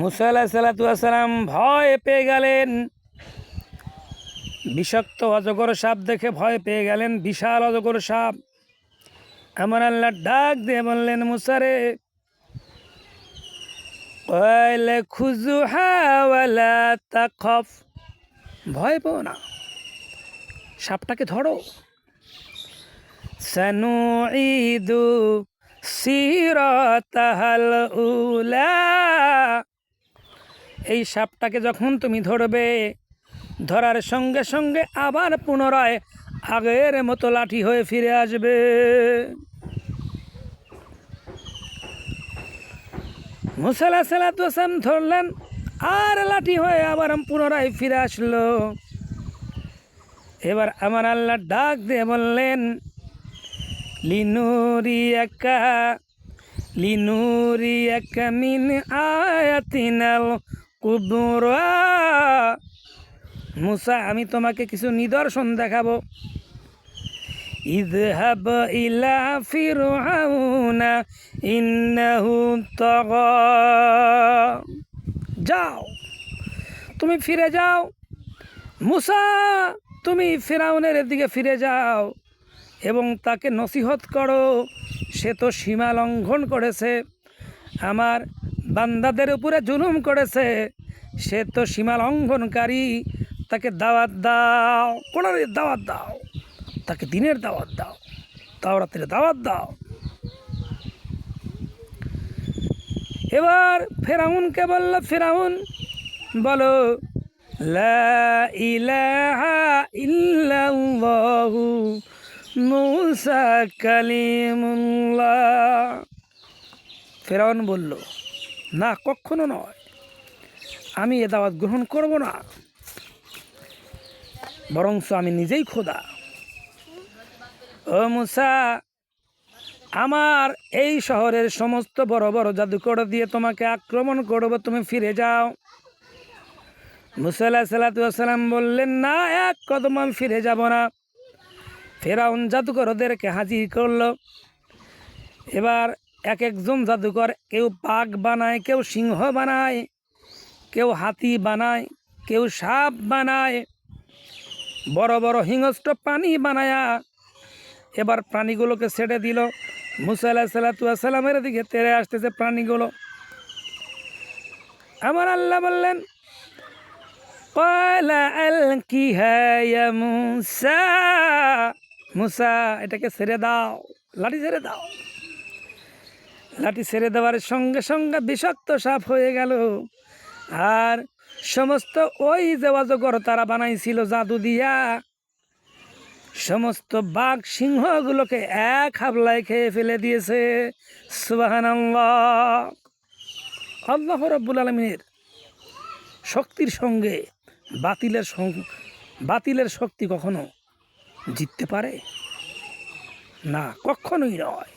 মুসা আলাহ সাল্লাম ভয় পেয়ে গেলেন। বিষাক্ত অজগর সাপ দেখে ভয় পেয়ে গেলেন, বিশাল অজগর সাপ। আমার আল্লাহ ডাক দিয়ে বললেন মুসারে তাখফ ভয় পেও না, সাপটাকে ধরো। সানু ঈদু সিরতাহাল উলা। এই সাপটাকে যখন তুমি ধরবে, ধরার সঙ্গে সঙ্গে আবার পুনরায় আগের মতো লাঠি হয়ে ফিরে আসবে। মুসালা সালাতাম ধরলেন, আর লাঠি হয়ে আবার পুনরায় ফিরে আসলো। এবার আমার আল্লাহ ডাক দিয়ে বললেন, লিনুরি একা লিনুরি একা মিন আয়াতিনাল কুবরা মুসা, আমি তোমাকে কিছু নিদর্শন দেখাবো। ইদহাব ইলা ফিরআউনা, ইন্নাহু যাও, তুমি ফিরে যাও। মুসা, তুমি ফেরাউনের দিকে ফিরে যাও এবং তাকে নসিহত করো। সে তো সীমা লঙ্ঘন করেছে। আমার বান্দাদের উপরে জুলুম করেছে। সে তো সীমা লঙ্ঘনকারী, তাকে দাওয়াত দাও। কোরআনের দাওয়াত দাও, তাকে দিনের দাওয়াত দাও, তাওরাতের দাওয়াত দাও। এবার ফেরাউনকে বলল, ফেরাউন, বলো ফেরাউন বলল না, কখনো নয়। আমি এ দাওয়াত গ্রহণ করব না। বরংস আমি নিজেই খোদা। ও মুসা, আমার এই শহরের সমস্ত বড় বড় জাদুকর দিয়ে তোমাকে আক্রমণ করব, তুমি ফিরে যাও। মুসাল্লাহ সাল্লাতাম বললেন, না, এক কদম আমি ফিরে যাব না। ফেরাউন জাদুকরদেরকে হাজির করল। এবার এক একজন জাদুকর কেউ বাঘ বানায়, কেউ সিংহ বানায়, কেউ হাতি বানায়, কেউ সাপ বানায়। বড় বড় হিংস্র প্রাণী বানায়া এবার প্রাণীগুলোকে ছেড়ে দিল। মুসা আল্লাহ সাল্লাতামের দিকে তেরে আসতেছে প্রাণীগুলো। আমার আল্লাহ বললেন মুসা। মুসা, এটাকে ছেড়ে দাও, লাঠি ছেড়ে দাও। লাঠি ছেড়ে দেওয়ার সঙ্গে সঙ্গে বিষাক্ত সাপ হয়ে গেল। আর সমস্ত ওই যে অজগর তারা বানাইছিল জাদু দিয়া। সমস্ত বাঘ সিংহগুলোকে এক হাবলায় খেয়ে ফেলে দিয়েছে। সুবাহান আল্লাহ রব্বুল আলমিনের শক্তির সঙ্গে বাতিলের বাতিলের শক্তি কখনো জিততে পারে? না, কখনোই নয়।